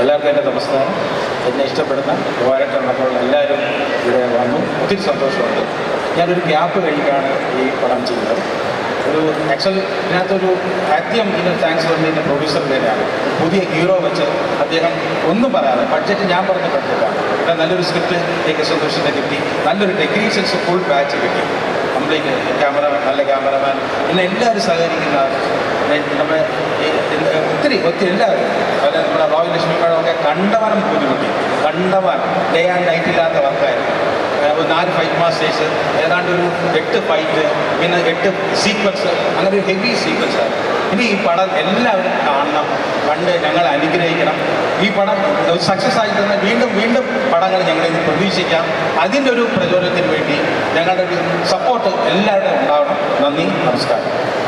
എല്ലാവർക്കും എന്റെ നമസ്കാരം. എന്നെ ഇഷ്ടപ്പെടുന്ന ഉപകാരക്കാരനപ്പോൾ എല്ലാവരും ഇവിടെ വന്നു. ഒത്തിരി സന്തോഷമുണ്ട്. ഞാനൊരു ഗ്യാപ്പ് കഴിഞ്ഞാണ് ഈ പടം ചെയ്യുന്നത് ഒരു ആക്ച്വലി ഇതിനകത്തൊരു ആദ്യം ഇതിന് താങ്ക്സ് പറഞ്ഞതിന്റെ പ്രൊഡ്യൂസറിന്റെയാണ് പുതിയ ഹീറോ വെച്ച് അദ്ദേഹം ഒന്നും പറയാതെ ബഡ്ജറ്റ് ഞാൻ പറഞ്ഞ ബഡ്ജറ്റാണ് ഇവിടെ നല്ലൊരു സ്ക്രിപ്റ്റ് എ കെ സന്തോഷിന്റെ കിട്ടി. നല്ലൊരു ടെക്നീഷ്യൻസ് ഫുൾ ബാച്ച് കിട്ടി. കംപ്ലീറ്റ് ക്യാമറമാൻ നല്ല ക്യാമറമാൻ പിന്നെ എല്ലാവരും സഹകരിക്കുന്ന നമ്മുടെ ഒത്തിരി ഒത്തിരി എല്ലാവരും. അതുപോലെ നമ്മുടെ റോയൽ ലക്ഷ്മി കണ്ടവനം ബുദ്ധിമുട്ടി കണ്ടവൻ ഡേ ആൻഡ് നൈറ്റ് ഇല്ലാത്ത വർക്കായിരുന്നു നാല് ഫൈറ്റ് മാസ്റ്റേഴ്സ് ഏതാണ്ട് ഒരു എട്ട് ഫൈറ്റ് പിന്നെ എട്ട് സീക്വൻസ് അങ്ങനെ ഒരു ഹെവി സീക്വൻസ് ആണ് ഇനി ഈ പടം എല്ലാവരും കാണണം. കണ്ട് ഞങ്ങൾ അനുഗ്രഹിക്കണം. ഈ പടം സക്സസ് ആയി തന്നെ വീണ്ടും വീണ്ടും പടങ്ങൾ ഞങ്ങളിൽ പ്രതീക്ഷിക്കാം. അതിന്റെ ഒരു പ്രചോദനത്തിന് വേണ്ടി ഞങ്ങളുടെ ഒരു സപ്പോർട്ട് എല്ലാവരുടെയും ഉണ്ടാവണം. നന്ദി നമസ്കാരം.